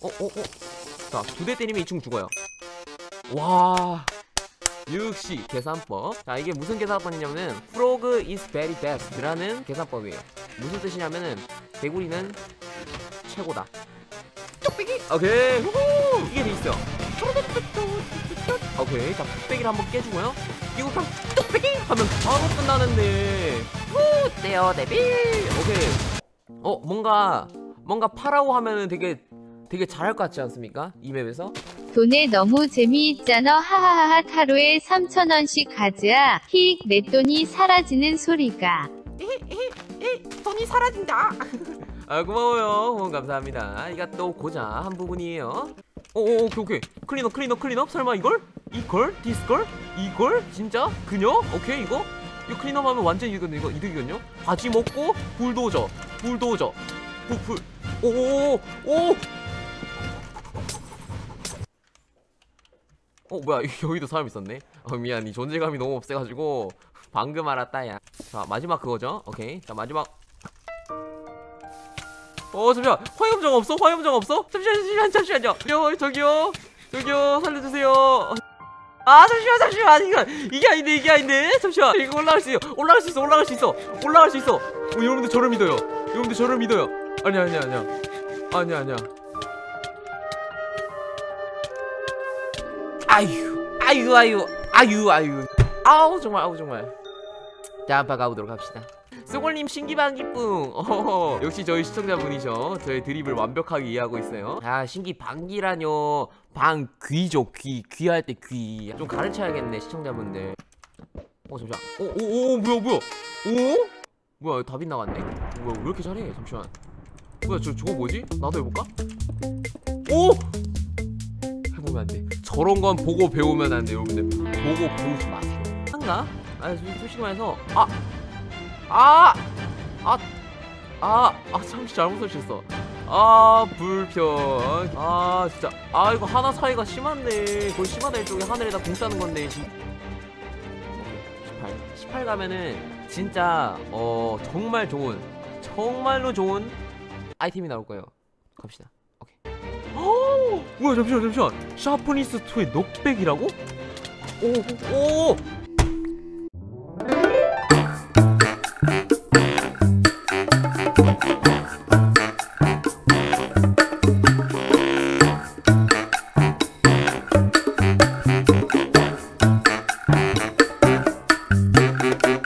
어, 어, 어. 자, 두 대 때리면 이 친구 죽어요. 와. 역시 계산법. 자, 이게 무슨 계산법이냐면은 frog is very best라는 계산법이에요. 무슨 뜻이냐면은 개구리는 최고다. 뚝배기. 오케이. 후후. 이게 돼 있어. 오케이. 자, 뚝배기를 한번 깨주고요. 이거 그냥 뚝배기 하면 바로 끝나는데. 후, 떼어 데빌. 오케이. 어, 뭔가 뭔가 파라오 하면은 되게 되게 잘할 것 같지 않습니까? 이 맵에서? 돈에 너무 재미있잖아 하하하하 하루에 3천원씩 가즈아 히내 돈이 사라지는 소리가 돈이 사라진다. 아 고마워요. 후원 감사합니다. 이가 또 고자 한 부분이에요. 오오 오케이 오케이. 클린업 클린업 클린업. 설마 이걸? 이걸? 디스걸? 이걸? 진짜? 그녀? 오케이 이거? 이거 클린업하면 완전 이거든요. 이거 이득이거든요. 바지 먹고 불도저 불도저 불불 오오오 오. 어 뭐야 여기도 사람 있었네. 어 미안 이 존재감이 너무 없애가지고 방금 알았다 야. 자 마지막 그거죠. 오케이. 자 마지막. 어 잠시만 화염정 없어? 화염정 없어? 잠시만 잠시만 잠시만요. 저기요 저기요 저기요 살려주세요. 아 잠시만 잠시만 이거 이게 아닌데 이게 아닌데 잠시만 이거 올라갈 수 있어 올라갈 수 있어 올라갈 수 있어 올라갈 수 있어. 어, 여러분들 저를 믿어요. 여러분들 저를 믿어요. 아니야 아니야 아니야. 아니야 아니야. 아유 아유 아유 아유 아유 아우 정말 아우 정말. 자 한번 가보도록 합시다. 쏘골님 신기방기뿡 어, 역시 저희 시청자분이죠 저의 드립을 완벽하게 이해하고 있어요. 아 신기방기라뇨. 방 귀죠 귀. 귀할 때 귀. 좀 가르쳐야겠네 시청자분들. 어 잠시만. 오오오 뭐야 뭐야? 오 뭐야 답이 나갔네? 뭐야 왜 이렇게 잘해? 잠시만 뭐야 저 저거 뭐지 나도 해볼까 오 해보면 안 돼. 저런 건 보고 배우면 안 돼요, 여러분들. 보고 배우지 마세요. 한가? 아, 솔- 솔직히 말해서 아, 아, 아, 아, 아, 잠시 잘못 설치했어. 아, 불편. 아, 진짜. 아, 이거 하나 사이가 심한데. 거의 심하다 이쪽에 하늘에다 공 싸는 건데. 지... 18. 18 가면은 진짜 어 정말 좋은, 정말로 좋은 아이템이 나올 거예요. 갑시다. 오, 뭐야 잠시만 잠시만 샤프니스 2의 넉백이라고? 오오